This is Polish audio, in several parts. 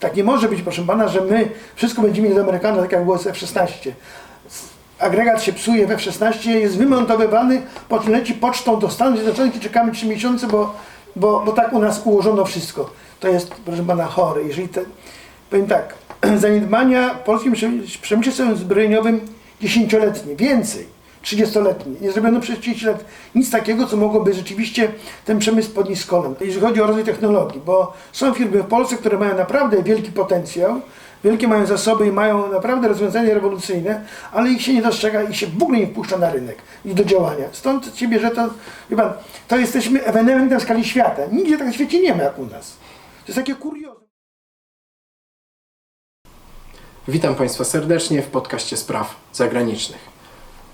Tak nie może być, proszę pana, że my wszystko będziemy mieli z Amerykanów, tak jak było z F-16. Agregat się psuje w F-16, jest wymontowywany, potem leci pocztą do Stanów Zjednoczonych i czekamy 3 miesiące, bo, bo, bo tak u nas ułożono wszystko. To jest, proszę pana, chore. Jeżeli te, powiem tak, zaniedbania w polskim przemyśle zbrojeniowym dziesięcioletnie, więcej, 30-letnie. Nie zrobiono przez 30 lat nic takiego, co mogłoby rzeczywiście ten przemysł podnieść z kolan. Jeżeli chodzi o rozwój technologii, bo są firmy w Polsce, które mają naprawdę wielki potencjał, wielkie mają zasoby i mają naprawdę rozwiązania rewolucyjne, ale ich się nie dostrzega i się w ogóle nie wpuszcza na rynek i do działania. Stąd się bierze to, wie pan, to jesteśmy ewenementem w skali świata. Nigdzie tak na świecie nie ma jak u nas. To jest takie kuriozum. Witam Państwa serdecznie w podcaście spraw zagranicznych.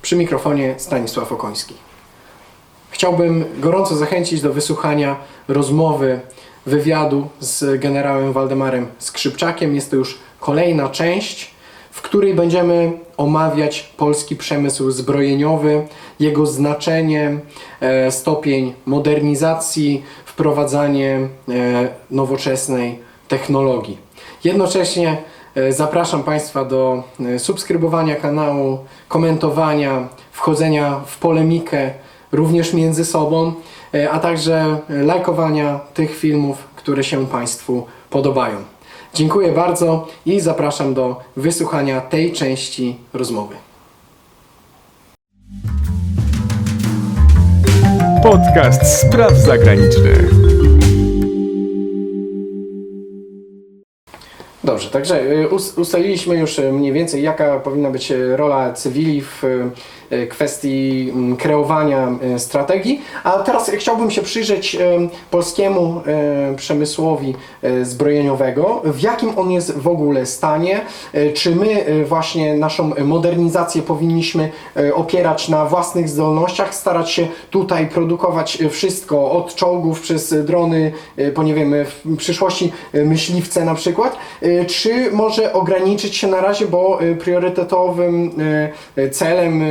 Przy mikrofonie Stanisław Okoński. Chciałbym gorąco zachęcić do wysłuchania rozmowy, wywiadu z generałem Waldemarem Skrzypczakiem. Jest to już kolejna część, w której będziemy omawiać polski przemysł zbrojeniowy, jego znaczenie, e, stopień modernizacji, wprowadzanie e, nowoczesnej technologii. Jednocześnie zapraszam Państwa do e, subskrybowania kanału, komentowania, wchodzenia w polemikę również między sobą, e, a także lajkowania tych filmów, które się Państwu podobają. Dziękuję bardzo i zapraszam do wysłuchania tej części rozmowy. Podcast spraw zagranicznych. Dobrze, także y, us- ustaliliśmy już y, mniej więcej, jaka powinna być y, rola cywili w kwestii mm, kreowania y, strategii. A teraz chciałbym się przyjrzeć y, polskiemu przemysłowi zbrojeniowego, w jakim on jest w ogóle stanie, czy my właśnie naszą modernizację powinniśmy opierać na własnych zdolnościach, starać się tutaj produkować wszystko, od czołgów przez drony, po nie wiem, w przyszłości myśliwce na przykład, czy może ograniczyć się na razie, bo priorytetowym celem,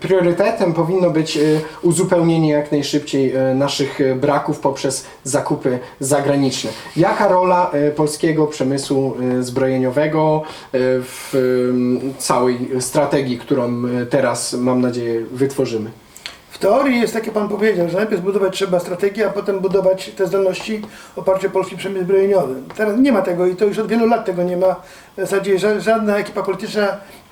priorytetem powinno być y, uzupełnienie jak najszybciej y, naszych y, braków poprzez zakupy zagraniczne. Jaka rola polskiego przemysłu zbrojeniowego w całej strategii, którą teraz mam nadzieję wytworzymy? Teorii jest tak, jak Pan powiedział, że najpierw zbudować trzeba strategię, a potem budować te zdolności w oparciu o polski przemysł zbrojeniowy. Teraz nie ma tego i to już od wielu lat tego nie ma. W zasadzie ża- żadna ekipa polityczna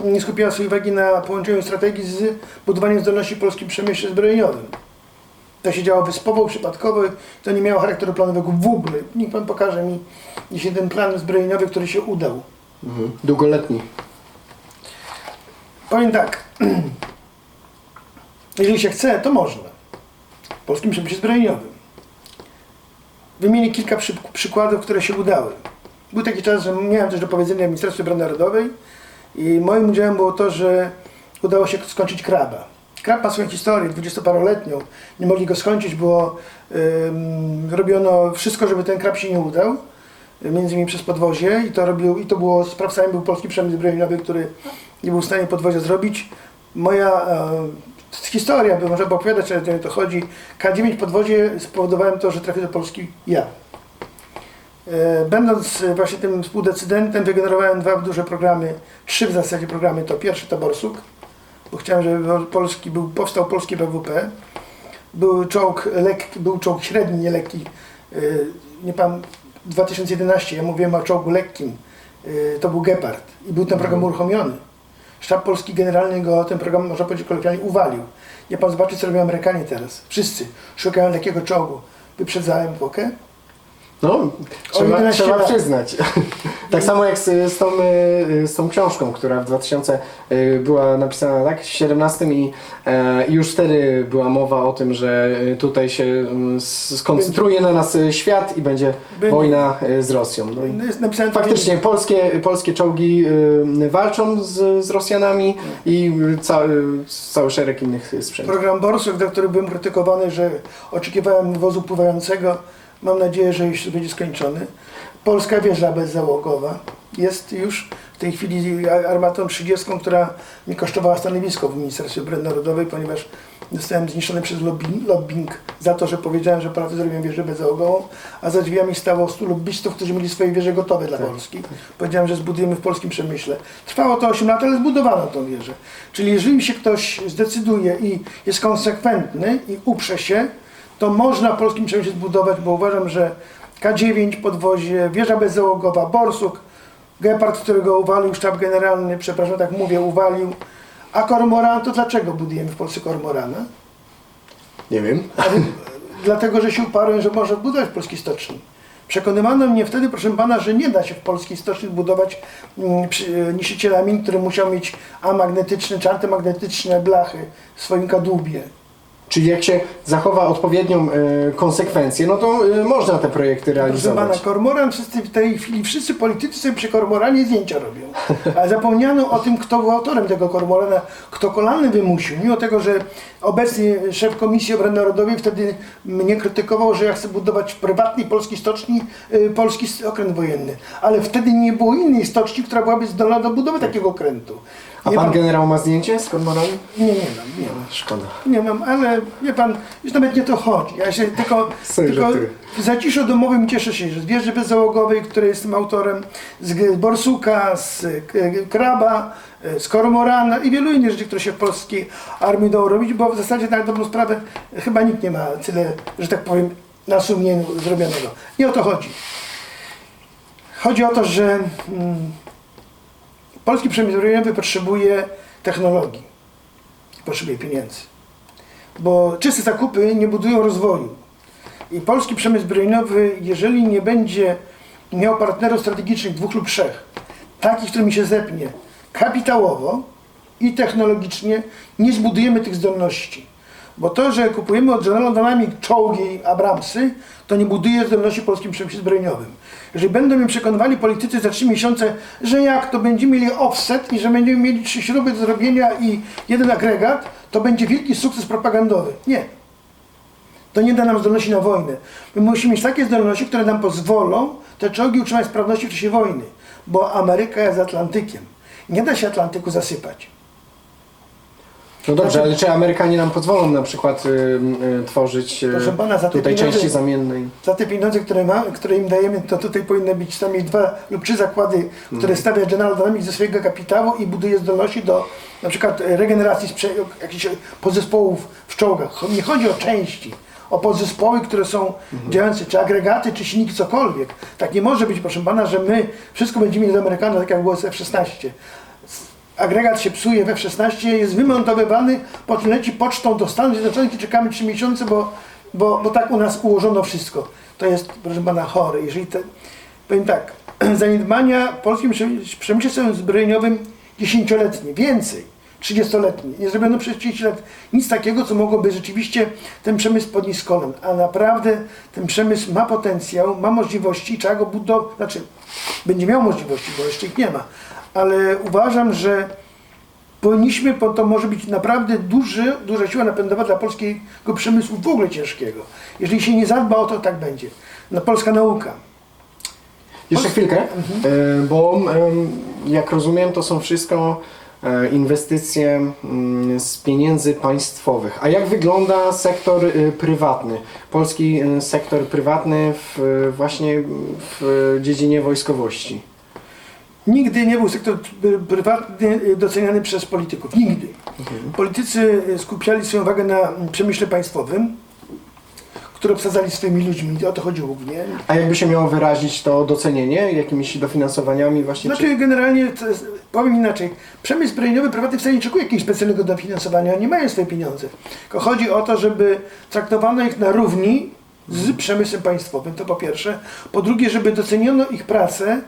nie skupiła swojej uwagi na połączeniu strategii z budowaniem zdolności w polskim przemyśle zbrojeniowym. To się działo wyspowo, przypadkowo, to nie miało charakteru planowego w ogóle. Niech Pan pokaże mi dzisiaj ten plan zbrojeniowy, który się udał. Mhm. Długoletni. Powiem tak. Jeżeli się chce, to można. W polskim przemyśle zbrojeniowym. Wymienię kilka przy, przykładów, które się udały. Był taki czas, że miałem też do powiedzenia w Ministerstwie Obrony Narodowej i moim udziałem było to, że udało się skończyć kraba. Krab ma swoją historię, dwudziestoparoletnią. Nie mogli go skończyć, bo ym, robiono wszystko, żeby ten krab się nie udał. Między innymi przez podwozie i to robił, i to było, sprawcami był polski przemysł zbrojeniowy, który nie był w stanie podwozia zrobić. Moja e, historia, by można by opowiadać, ale to to chodzi. K9 podwozie spowodowałem to, że trafię do Polski ja. E, Będąc właśnie tym współdecydentem, wygenerowałem dwa duże programy, trzy w zasadzie programy. To pierwszy to Borsuk, bo chciałem, żeby polski był, powstał polski PWP. Był czołg lekki, był czołg średni, nie lekki. E, Nie pan 2011, ja mówiłem o czołgu lekkim. E, To był Gepard i był ten program uruchomiony. Sztab Polski Generalny go ten program, można powiedzieć kolokwialnie, uwalił. Nie pan zobaczy, co robią Amerykanie teraz. Wszyscy szukają takiego czołgu. Wyprzedzałem epokę. No, trzeba, 11 trzeba lat. przyznać. tak samo jak z, z, tą, y, z tą książką, która w 2000 y, była napisana tak, w 17 i, e, i już wtedy była mowa o tym, że y, tutaj się mm, skoncentruje na nas świat i będzie wojna z Rosją. No i No faktycznie polskie, polskie czołgi walczą z, z Rosjanami i cały, cały szereg innych sprzętów. Program Borsuk, do którego byłem krytykowany, że oczekiwałem wozu pływającego. Mam nadzieję, że już będzie skończony. Polska wieża bezzałogowa jest już w tej chwili armatą 30, która mi kosztowała stanowisko w Ministerstwie Obrony Narodowej, ponieważ Zostałem zniszczony przez lobbying, lobbying za to, że powiedziałem, że Polacy zrobią wieżę bezałogową, a za drzwiami stało 100 lobbystów, którzy mieli swoje wieże gotowe dla Polski. Powiedziałem, że zbudujemy w polskim przemyśle. Trwało to 8 lat, ale zbudowano tą wieżę. Czyli jeżeli się ktoś zdecyduje i jest konsekwentny i uprze się, to można w polskim przemyśle zbudować, bo uważam, że K9, podwozie, wieża bezzałogowa, Borsuk, Gepard, którego uwalił sztab generalny, przepraszam, tak mówię, uwalił. A kormoran, to dlaczego budujemy w Polsce kormorana? Nie wiem. Dlatego, że się uparłem, że można budować w polskiej stoczni. Przekonywano mnie wtedy, proszę pana, że nie da się w polskiej stoczni budować mm, e, niszczyciela min, który musiał mieć amagnetyczne czy antymagnetyczne blachy w swoim kadłubie. Czyli jak się zachowa odpowiednią e, konsekwencję, no to e, można te projekty Proszę pana, realizować. kormoran, wszyscy w tej chwili, wszyscy politycy sobie przy kormoranie zdjęcia robią. Ale zapomniano o tym, kto był autorem tego kormorana, kto kolany wymusił. Mimo tego, że obecny szef Komisji Obrony Narodowej wtedy mnie krytykował, że ja chcę budować w prywatnej polskiej stoczni y, polski okręt wojenny. Ale wtedy nie było innej stoczni, która byłaby zdolna do budowy takiego okrętu. A pan generał ma zdjęcie z kormoranem? Nie, nie mam, nie mam. Szkoda. Nie mam, ale wie pan, już nawet nie to chodzi. Ja się tylko, Sorry, tylko żartuję. w zaciszu domowym cieszę się, że z wieży bezzałogowej, której jestem autorem, z G- Borsuka, z K- Kraba, e, z Kormorana i wielu innych rzeczy, które się w polskiej armii dało robić, bo w zasadzie na dobrą sprawę chyba nikt nie ma tyle, że tak powiem, na sumieniu zrobionego. Nie o to chodzi. Chodzi o to, że mm, polski przemysł zbrojeniowy potrzebuje technologii, potrzebuje pieniędzy bo czyste zakupy nie budują rozwoju. I polski przemysł zbrojeniowy, jeżeli nie będzie miał partnerów strategicznych dwóch lub trzech, takich, którymi się zepnie kapitałowo i technologicznie, nie zbudujemy tych zdolności. Bo to, że kupujemy od General Dynamics czołgi Abramsy, to nie buduje zdolności polskim przemyśle zbrojeniowym. Jeżeli będą mnie przekonywali politycy za trzy miesiące, że jak to będziemy mieli offset i że będziemy mieli trzy śruby do zrobienia i jeden agregat, to będzie wielki sukces propagandowy. Nie. To nie da nam zdolności na wojnę. My musimy mieć takie zdolności, które nam pozwolą te czołgi utrzymać sprawności w czasie wojny. Bo Ameryka jest Atlantykiem. Nie da się Atlantyku zasypać. No dobrze, ale czy Amerykanie nam pozwolą na przykład y, y, tworzyć y, Proszę pana, za te tutaj pieniądze- części zamiennej? Za te pieniądze, które, ma, które im dajemy, to tutaj powinny być co najmniej dwa lub trzy zakłady, które stawia General Dynamics ze swojego kapitału i buduje zdolności do na przykład e, regeneracji sprze- jakichś podzespołów w czołgach. Cho- Nie chodzi o części, o podzespoły, które są działające, czy agregaty, czy silniki, cokolwiek. Tak nie może być, proszę pana, że my wszystko będziemy mieli z Amerykanów, tak jak było z F-16. Agregat się psuje w F-16, jest wymontowywany, potem leci pocztą do Stanów Zjednoczonych i czekamy 3 miesiące, bo, bo, bo tak u nas ułożono wszystko. To jest, proszę pana, chore. Jeżeli te, powiem tak, zaniedbania w polskim przemyśle- zbrojeniowym dziesięcioletnie, więcej, 30-letnie. Nie zrobiono przez 30 lat nic takiego, co mogłoby rzeczywiście ten przemysł podnieść z kolan. A naprawdę ten przemysł ma potencjał, ma możliwości trzeba go budować, znaczy będzie miał możliwości, bo jeszcze ich nie ma. Ale uważam, że powinniśmy, bo to może być naprawdę duży, duża siła napędowa dla polskiego przemysłu w ogóle ciężkiego. Jeżeli się nie zadba o to, tak będzie. No, polska nauka. Jeszcze chwilkę, Mhm. y, bo jak rozumiem, to są wszystko y, inwestycje z pieniędzy państwowych. A jak wygląda sektor y, prywatny? Polski sektor prywatny w, właśnie w dziedzinie wojskowości. Nigdy nie był sektor pr- prywatny doceniany przez polityków. Nigdy. Politycy skupiali swoją uwagę na przemyśle państwowym, który obsadzali swoimi ludźmi. O to chodzi głównie. A jakby się miało wyrazić to docenienie jakimiś dofinansowaniami właśnie? Znaczy generalnie, to jest- powiem inaczej, przemysł zbrojeniowy prywatny wcale nie oczekuje jakiegoś specjalnego dofinansowania, oni mają swoje pieniądze. Tylko chodzi o to, żeby traktowano ich na równi z przemysłem państwowym, to po pierwsze. Po drugie, żeby doceniono ich pracę, e,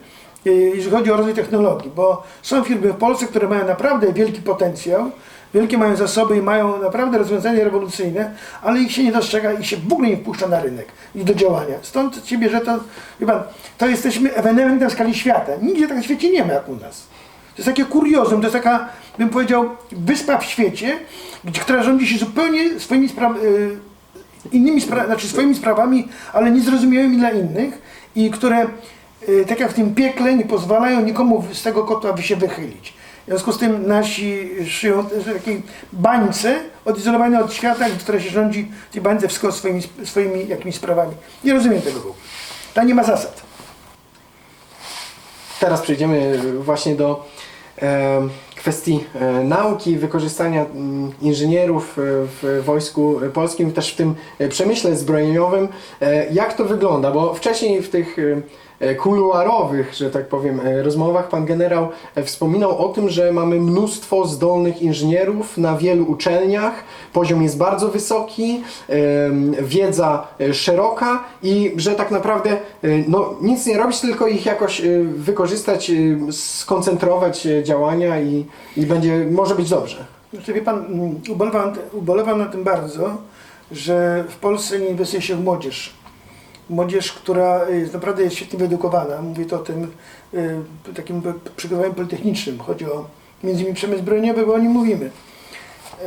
jeżeli chodzi o rozwój technologii, bo są firmy w Polsce, które mają naprawdę wielki potencjał, wielkie mają zasoby i mają naprawdę rozwiązania rewolucyjne, ale ich się nie dostrzega i się w ogóle nie wpuszcza na rynek i do działania. Stąd się bierze to, wie pan, to jesteśmy ewenementem w skali świata. Nigdzie tak na świecie nie ma jak u nas. To jest takie kuriozum, to jest taka, bym powiedział, wyspa w świecie, gdzie, która rządzi się zupełnie swoimi sprawami, innymi spra- znaczy swoimi sprawami, ale niezrozumiałymi dla innych i które, tak jak w tym piekle, nie pozwalają nikomu z tego kotła się wychylić. związku z tym nasi też w takiej bańce, odizolowane od świata, które się rządzi w tej bańce wszystko swoimi, swoimi jakimiś sprawami. Nie rozumiem tego w ogóle. Ta nie ma zasad. Teraz przejdziemy właśnie do e, kwestii e, nauki, wykorzystania mm, inżynierów e, w wojsku polskim, też w tym e, przemyśle zbrojeniowym. E, jak to wygląda? Bo wcześniej w tych e, kuluarowych, że tak powiem, e, rozmowach pan generał e, wspominał o tym, że mamy mnóstwo zdolnych inżynierów na wielu uczelniach. Poziom jest bardzo wysoki, wiedza e, szeroka i że tak naprawdę e, no, nic nie robić, tylko ich jakoś e, wykorzystać, e, skoncentrować e, działania i, i będzie, może być dobrze. Znaczy, wie pan, mm, ubolewam, ubolewam na tym bardzo, że w Polsce nie inwestuje się w młodzież. Młodzież, która jest naprawdę jest świetnie wyedukowana. Mówię to o tym y, takim przygotowaniu politechnicznym. Chodzi o między innymi przemysł zbrojeniowy, bo o nim mówimy.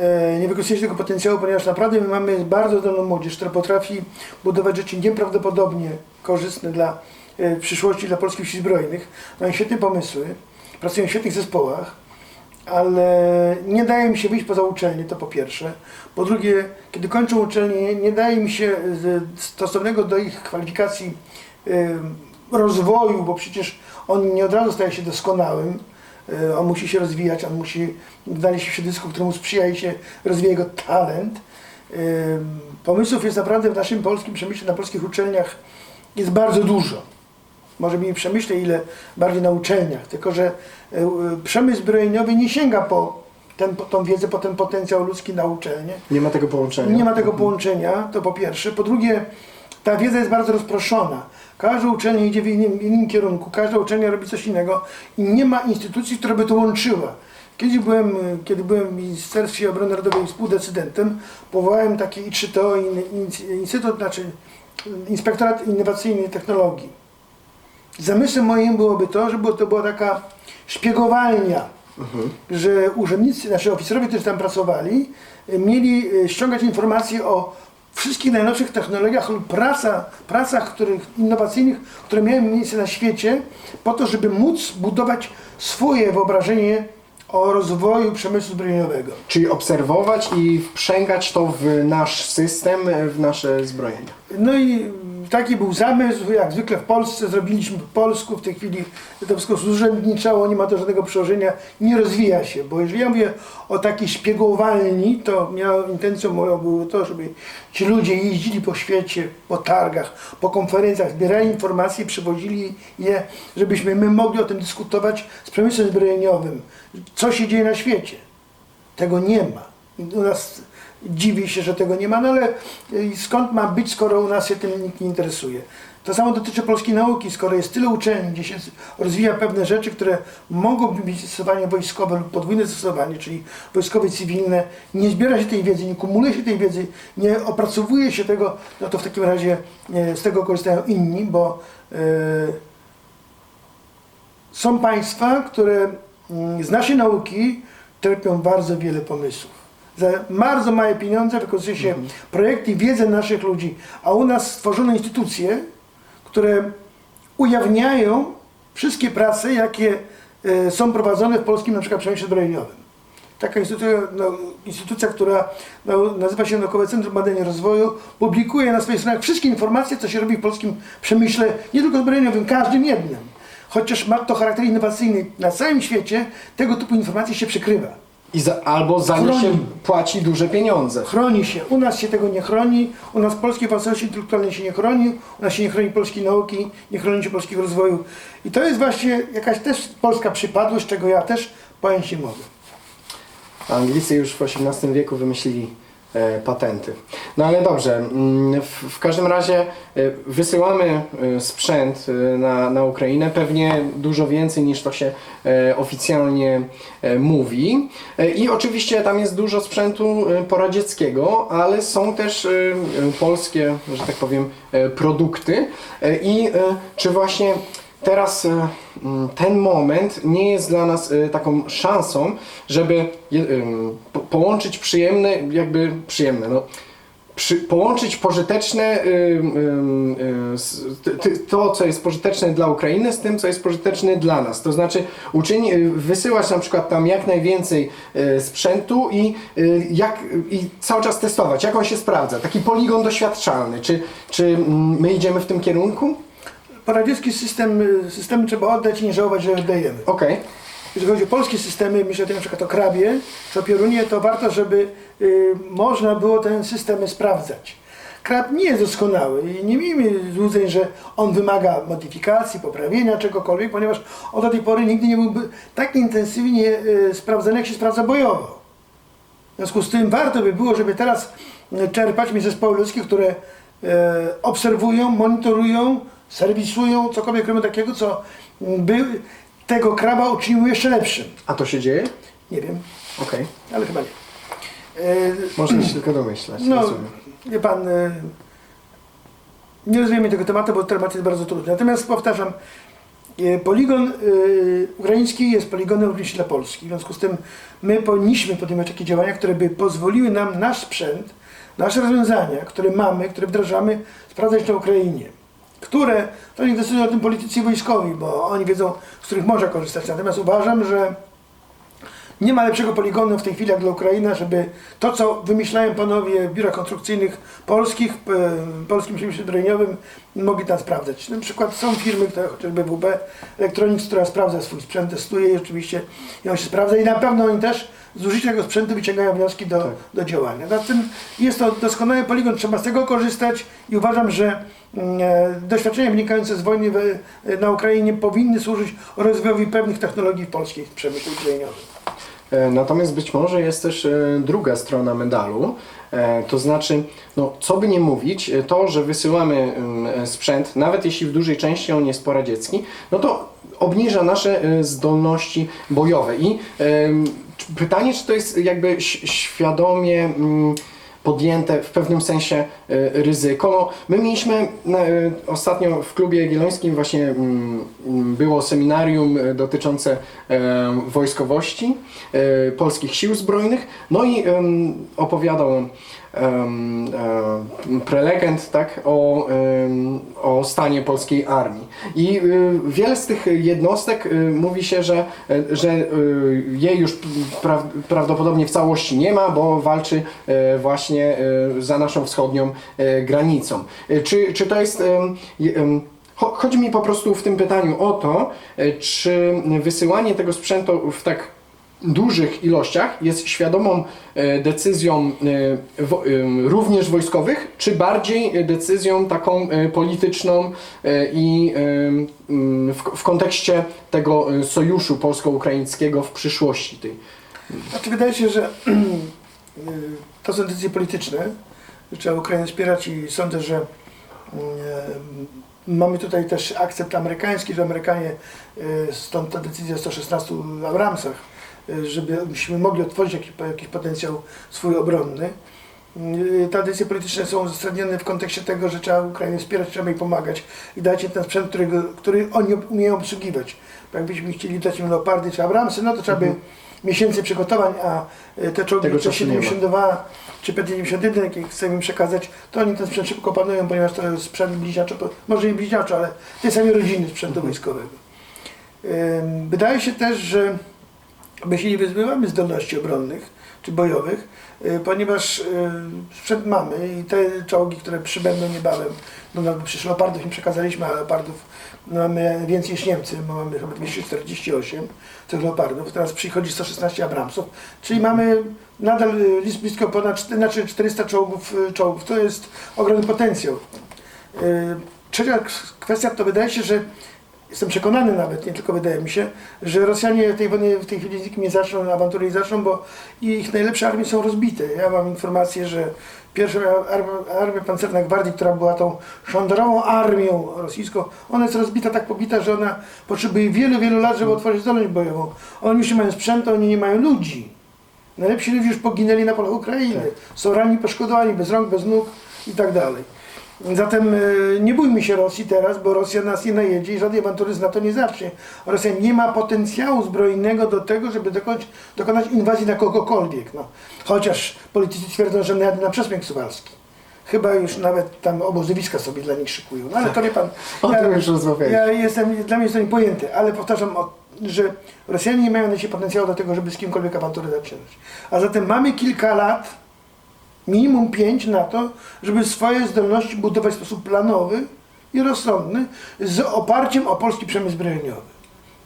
E, nie wykorzystuje się tego potencjału, ponieważ naprawdę my mamy bardzo zdolną młodzież, która potrafi budować rzeczy nieprawdopodobnie korzystne dla e, przyszłości dla polskich sił zbrojnych. Mają świetne pomysły, pracują w świetnych zespołach ale nie daje mi się wyjść poza uczelnię, to po pierwsze. Po drugie, kiedy kończą uczelnię, nie daje mi się stosownego do ich kwalifikacji rozwoju, bo przecież on nie od razu staje się doskonałym. Y, On musi się rozwijać, on musi znaleźć się w środowisku, któremu sprzyja i się rozwija jego talent. Pomysłów jest naprawdę w naszym polskim przemyśle, na polskich uczelniach jest bardzo dużo może mniej przemyśle, ile bardziej na uczelniach. Tylko, że e, przemysł zbrojeniowy nie sięga po, ten, tą wiedzę, po ten potencjał ludzki na uczelnię. Nie ma tego połączenia. Nie ma tego połączenia, to po pierwsze. Po drugie, ta wiedza jest bardzo rozproszona. Każda uczelnia idzie w innym, innym kierunku, każda uczelnia robi coś innego i nie ma instytucji, która by to łączyła. Kiedyś byłem, e, kiedy byłem w Ministerstwie Obrony Narodowej współdecydentem, powołałem taki I3TO, in- in- Instytut, znaczy Inspektorat Innowacyjnej Technologii. Zamysłem moim byłoby to, żeby to była taka szpiegowalnia, że urzędnicy, znaczy oficerowie, którzy tam pracowali, mieli y, ściągać informacje o wszystkich najnowszych technologiach lub praca, pracach których, innowacyjnych, które miały miejsce na świecie, po to, żeby móc budować swoje wyobrażenie o rozwoju przemysłu zbrojeniowego. Czyli obserwować i wprzęgać to w nasz system, w nasze zbrojenia. No i taki był zamysł, jak zwykle w Polsce zrobiliśmy po polsku, w tej chwili to wszystko urzędniczało, nie ma to żadnego przełożenia, nie rozwija się, bo jeżeli ja mówię o takiej szpiegowalni, to miał, intencją moją było to, żeby ci ludzie jeździli po świecie, po targach, po konferencjach, zbierali informacje, przywozili je, żebyśmy my mogli o tym dyskutować z przemysłem zbrojeniowym, co się dzieje na świecie. Tego nie ma. U nas dziwi się, że tego nie ma, no ale y, skąd ma być, skoro u nas się tym nikt nie interesuje. To samo dotyczy polskiej nauki, skoro jest tyle uczelni, gdzie się rozwija pewne rzeczy, które mogą mieć stosowanie wojskowe lub podwójne stosowanie, czyli wojskowe i cywilne, nie zbiera się tej wiedzy, nie kumuluje się tej wiedzy, nie opracowuje się tego, no to w takim razie e, z tego korzystają inni, bo e, są państwa, które mm, z naszej nauki czerpią bardzo wiele pomysłów. Za bardzo małe pieniądze wykorzystuje się projekty i wiedzę naszych ludzi, a u nas stworzono instytucje, które ujawniają wszystkie prace, jakie e, są prowadzone w polskim na przykład przemyśle zbrojeniowym. Taka instytucja, no, instytucja która no, nazywa się Naukowe Centrum Badań i Rozwoju, publikuje na swoich stronach wszystkie informacje, co się robi w polskim przemyśle, nie tylko zbrojeniowym, każdym jednym. Chociaż ma to charakter innowacyjny, na całym świecie tego typu informacje się przykrywa. I za, albo za nie się płaci duże pieniądze. Chroni się. U nas się tego nie chroni, u nas polskiej własności intelektualnej się nie chroni, u nas się nie chroni polskiej nauki, nie chroni się polskiego rozwoju. I to jest właśnie jakaś też polska przypadłość, czego ja też pojąć nie mogę. Anglicy już w XVIII wieku wymyślili patenty. No ale dobrze, mm, w, w każdym razie e, wysyłamy e, sprzęt e, na, na Ukrainę, pewnie dużo więcej niż to się e, oficjalnie e, mówi. E, I oczywiście tam jest dużo sprzętu e, poradzieckiego, ale są też e, e, polskie, że tak powiem, e, produkty. E, I e, czy właśnie teraz e, mm, ten moment nie jest dla nas e, taką szansą, żeby po- połączyć przyjemne, jakby przyjemne, no, przy, połączyć pożyteczne, to, co jest pożyteczne dla Ukrainy, z tym, co jest pożyteczne dla nas. To znaczy wysyłać na przykład tam jak najwięcej sprzętu i, jak, i cały czas testować, jak on się sprawdza. Taki poligon doświadczalny. Czy, czy mm, my idziemy w tym kierunku? Poradziecki system, y, systemy trzeba oddać i nie żałować, że oddajemy. Okej. Jeżeli chodzi o polskie systemy, myślę tutaj na przykład o krabie, czy o piorunie, to warto, żeby y, można było ten system sprawdzać. Krab nie jest doskonały i nie miejmy złudzeń, że on wymaga modyfikacji, poprawienia czegokolwiek, ponieważ on do tej pory nigdy nie byłby tak intensywnie y, sprawdzany, jak się sprawdza bojowo. W związku z tym warto by było, żeby teraz y, czerpać mi zespoły ludzkie, które e, obserwują, monitorują, serwisują, cokolwiek robią takiego, co by tego kraba uczyniło jeszcze lepszym. A to się dzieje? Nie wiem, Okej. ale chyba nie. E, Można się tylko domyślać. no, rozumiem. wie pan, e, nie rozumiem tego tematu, bo temat jest bardzo trudny. Natomiast powtarzam, e, poligon e, ukraiński jest poligonem również dla Polski. W związku z tym my powinniśmy podejmować takie działania, które by pozwoliły nam nasz sprzęt, nasze rozwiązania, które mamy, które wdrażamy, sprawdzać na Ukrainie. Które, to nie decydują o tym politycy wojskowi, bo oni wiedzą, z których można korzystać. Natomiast uważam, że nie ma lepszego poligonu w tej chwili jak dla Ukrainy, żeby to, co wymyślają panowie w biurach konstrukcyjnych polskich, p- polskim przemyśle zbrojeniowym, mogli tam sprawdzać. Na przykład są firmy, które chociażby WB Electronics, która sprawdza swój sprzęt, testuje i oczywiście i on się sprawdza i na pewno oni też z użycia tego sprzętu wyciągają wnioski do, do działania. Zatem jest to doskonały poligon, trzeba z tego korzystać i uważam, że mm, e, doświadczenia wynikające z wojny na Ukrainie powinny służyć rozwojowi pewnych technologii w polskiej przemyśle zbrojeniowym. E, Natomiast być może jest też e, druga strona medalu, e, to znaczy, no, co by nie mówić, to, że wysyłamy mm, sprzęt, nawet jeśli w dużej części on jest poradziecki, no to obniża nasze zdolności bojowe. I pytanie, czy to jest jakby świadomie mm, podjęte w pewnym sensie e, ryzyko. My mieliśmy e, ostatnio w klubie jagiellońskim właśnie mm, mm, było seminarium e, dotyczące wojskowości polskich sił zbrojnych, no i opowiadał em, e, prelegent tak, o, em, o stanie polskiej armii. I y, wiele z tych jednostek y, mówi się, że, e, że y, jej już pra, prawdopodobnie w całości nie ma, bo walczy e, właśnie e, za naszą wschodnią e, granicą. E, Czy, czy to jest. em, cho- Chodzi mi po prostu w tym pytaniu o to, e, czy wysyłanie tego sprzętu w tak dużych ilościach jest świadomą e, decyzją e, em, również wojskowych, czy bardziej e, decyzją taką e, polityczną e, i mm, w, kontekście tego e, sojuszu polsko-ukraińskiego w przyszłości tej. Znaczy wydaje się, że to są decyzje polityczne, trzeba Ukrainę wspierać i sądzę, że y, mamy tutaj też akcept amerykański, że Amerykanie, stąd ta decyzja o 116 Abramsach, żebyśmy mogli otworzyć jakiś, jakiś potencjał swój obronny. Y, Te decyzje polityczne są uzasadnione w kontekście tego, że trzeba Ukrainę wspierać, trzeba jej pomagać i dać im ten sprzęt, którego, który oni umieją obsługiwać. Bo jakbyśmy chcieli dać im Leopardy czy Abramsy, no to trzeba by miesięcy przygotowań, a y, te czołgi Tego te czasu nie ma. 72 czy P91, jakie chcemy im przekazać, to oni ten sprzęt szybko opanują, ponieważ to jest sprzęt bliźniaczo, może nie bliźniaczo, ale tej samej rodziny sprzętu Mhm. wojskowego. Wydaje się też, że jeśli nie wyzbywamy zdolności obronnych czy bojowych, y, ponieważ y, sprzęt mamy i te czołgi, które przybędą niebawem, no nawet przecież Leopardów nie przekazaliśmy, ale Leopardów mamy więcej niż Niemcy, bo mamy chyba 248 tych Leopardów, teraz przychodzi 116 Abramsów, czyli mamy nadal blisko ponad czty- znaczy 400 czołgów, y, czołgów, to jest ogromny potencjał. Trzecia kwestia to wydaje się, że jestem przekonany nawet, nie tylko wydaje mi się, że Rosjanie tej wojny w tej chwili z nikim nie zaczną, awantury nie zaczną, bo ich najlepsze armie są rozbite. Ja mam informację, że pierwsza armia, pancerna Gwardii, która była tą szandarową armią rosyjską, ona jest rozbita, tak pobita, że ona potrzebuje wielu, wielu lat, żeby otworzyć zdolność bojową. Oni już nie mają sprzętu, oni nie mają ludzi. Najlepsi ludzie już poginęli na polach Ukrainy. Są ranni, poszkodowani, bez rąk, bez nóg i tak dalej. Zatem e, nie bójmy się Rosji teraz, bo Rosja nas nie najedzie i żadnej awantury z NATO nie zacznie. Rosja nie ma potencjału zbrojnego do tego, żeby dokonać, dokonać inwazji na kogokolwiek. No. Chociaż politycy twierdzą, że najadę na przesmyk suwalski. chyba już nawet tam obozowiska sobie dla nich szykują. No ale to wie pan, O tym już rozmawialiśmy. ja jestem, dla mnie jest to niepojęte, ale powtarzam, że Rosjanie nie mają na dzisiaj potencjału do tego, żeby z kimkolwiek awanturę zaczynać. A zatem mamy kilka lat, minimum pięć na to, żeby swoje zdolności budować w sposób planowy i rozsądny z oparciem o polski przemysł zbrojeniowy.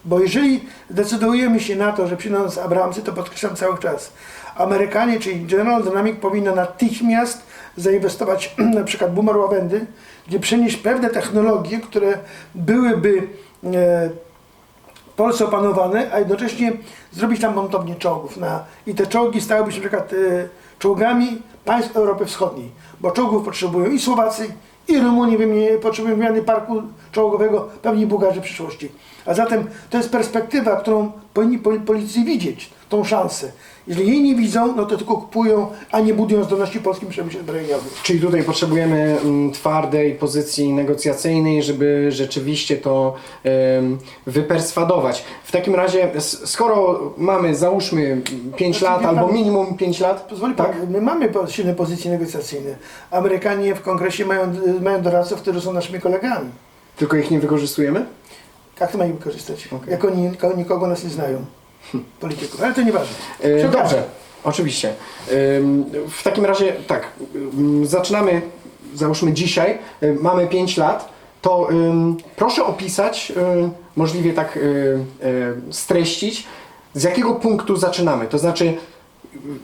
Bo jeżeli decydujemy się na to, że przyjdą z Abramsy, to podkreślam cały czas, Amerykanie, czyli General Dynamics powinno natychmiast zainwestować na przykład Boomer Ławędy, gdzie przenieść pewne technologie, które byłyby e, Polsce opanowane, a jednocześnie zrobić tam montownię czołgów. Na, I te czołgi stałyby się na przykład e, czołgami państw Europy Wschodniej, bo czołgów potrzebują i Słowacy, i Rumuni wymieni- potrzebują wymiany parku czołgowego, pewnie Bułgarzy w przyszłości. A zatem to jest perspektywa, którą powinni pol- politycy widzieć, tą szansę. Jeżeli jej nie widzą, no to tylko kupują, a nie budują zdolności polskim przemyśle zbrojeniowym. Czyli tutaj potrzebujemy mm, twardej pozycji negocjacyjnej, żeby rzeczywiście to em, wyperswadować. W takim razie, s- skoro mamy załóżmy 5 Znaczy, lat wie albo pan- minimum 5 lat, Pozwoli tak? pan, my mamy po- silne pozycje negocjacyjne. Amerykanie w kongresie mają, mają doradców, którzy są naszymi kolegami. tylko ich nie wykorzystujemy? Jak to mają wykorzystać? Okej. Jak oni nikogo nas nie znają, polityków. Ale to nieważne. Przy okazji, Dobrze, oczywiście. Ym, W takim razie tak, ym, zaczynamy, załóżmy dzisiaj, y, mamy 5 lat, to ym, proszę opisać, y, możliwie tak y, y, streścić, z jakiego punktu zaczynamy, to znaczy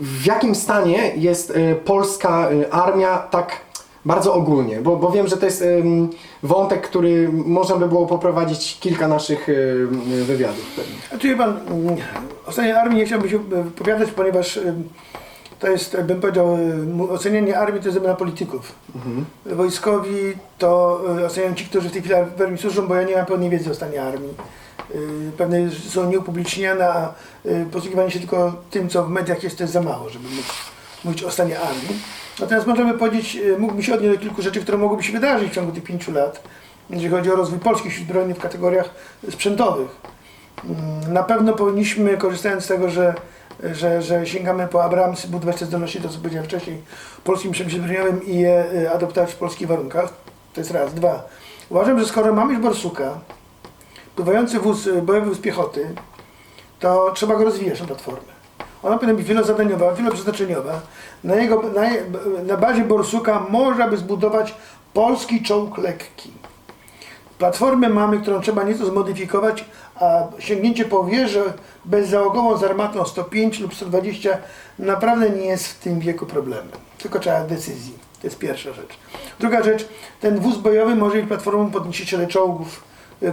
w jakim stanie jest y, polska y, armia tak bardzo ogólnie, bo, bo wiem, że to jest ym, wątek, który można by było poprowadzić kilka naszych y, y, wywiadów pewnie. A wie pan, mm, o stanie armii nie chciałbym się e, wypowiadać, ponieważ ym, to jest, e, bym powiedział, ym, ocenianie armii to jest domena polityków. Wojskowi to e, oceniają ci, którzy w tej chwili w armii służą, bo ja nie mam pełnej wiedzy o stanie armii. Y, Pewne są nieupubliczniane, a y, posługiwanie się tylko tym, co w mediach jest, to jest za mało, żeby móc mówić o stanie armii. Natomiast możemy powiedzieć, y, mógłbym się odnieść do kilku rzeczy, które mogłyby się wydarzyć w ciągu tych pięciu lat, jeżeli chodzi o rozwój polskich sił zbrojnych w kategoriach sprzętowych. Mm, Na pewno powinniśmy, korzystając z tego, że, że, że sięgamy po Abramsy, budować zdolności, to co powiedziałem wcześniej, polskim przemyśle zbrojeniowym i je y, adoptować w polskich warunkach. To jest raz. Dwa. Uważam, że skoro mamy już Borsuka, pływający wóz, y, bojowy wóz piechoty, to trzeba go rozwijać na platformę. Ona powinna być wielozadaniowa, wieloprzeznaczeniowa. Na, jego, na, na bazie Borsuka można by zbudować polski czołg lekki. Platformę mamy, którą trzeba nieco zmodyfikować, a sięgnięcie po wieżę bezzałogową z armatą 105 lub 120 naprawdę nie jest w tym wieku problemem. Tylko trzeba decyzji. To jest pierwsza rzecz. Druga rzecz, ten wóz bojowy może być platformą podniesiiciele czołgów,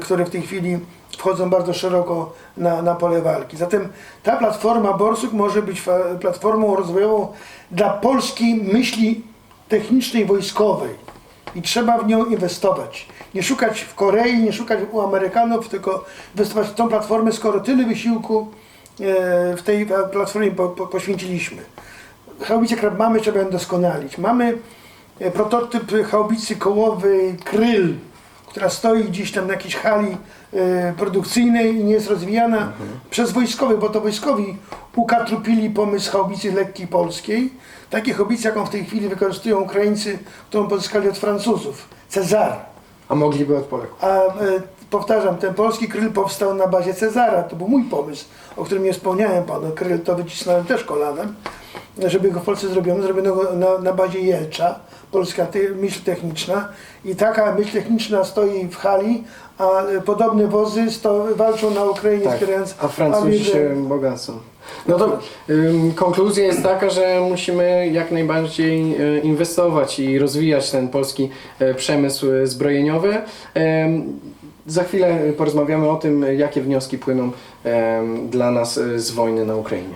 które w tej chwili wchodzą bardzo szeroko na, na pole walki. Zatem ta platforma Borsuk może być platformą rozwojową dla polskiej myśli technicznej, wojskowej i trzeba w nią inwestować. Nie szukać w Korei, nie szukać u Amerykanów, tylko inwestować w tą platformę, skoro tyle wysiłku e, w tej platformie po, po, poświęciliśmy. Haubice mamy, trzeba ją doskonalić. Mamy e, prototyp haubicy kołowej Kryl, która stoi gdzieś tam na jakiejś hali e, produkcyjnej i nie jest rozwijana przez wojskowych, bo to wojskowi ukatrupili pomysł haubicy lekkiej polskiej. Takiej haubicy, jaką w tej chwili wykorzystują Ukraińcy, którą pozyskali od Francuzów. Cezar. A mogliby od Polaków. A e, powtarzam, ten polski kryl powstał na bazie Cezara. To był mój pomysł, o którym nie wspomniałem panu. Kryl to wycisnąłem też kolanem, żeby go w Polsce zrobiono. Zrobiono go na, na bazie Jelcza, polska te, myśl techniczna. I taka myśl techniczna stoi w hali, a podobne wozy sto, walczą na Ukrainie, Tak, wspierając a Francuzi się bogacą. No to ym, konkluzja jest taka, że musimy jak najbardziej e, inwestować i rozwijać ten polski e, przemysł e, zbrojeniowy. Em, Za chwilę porozmawiamy o tym, jakie wnioski płyną dla nas z wojny na Ukrainie.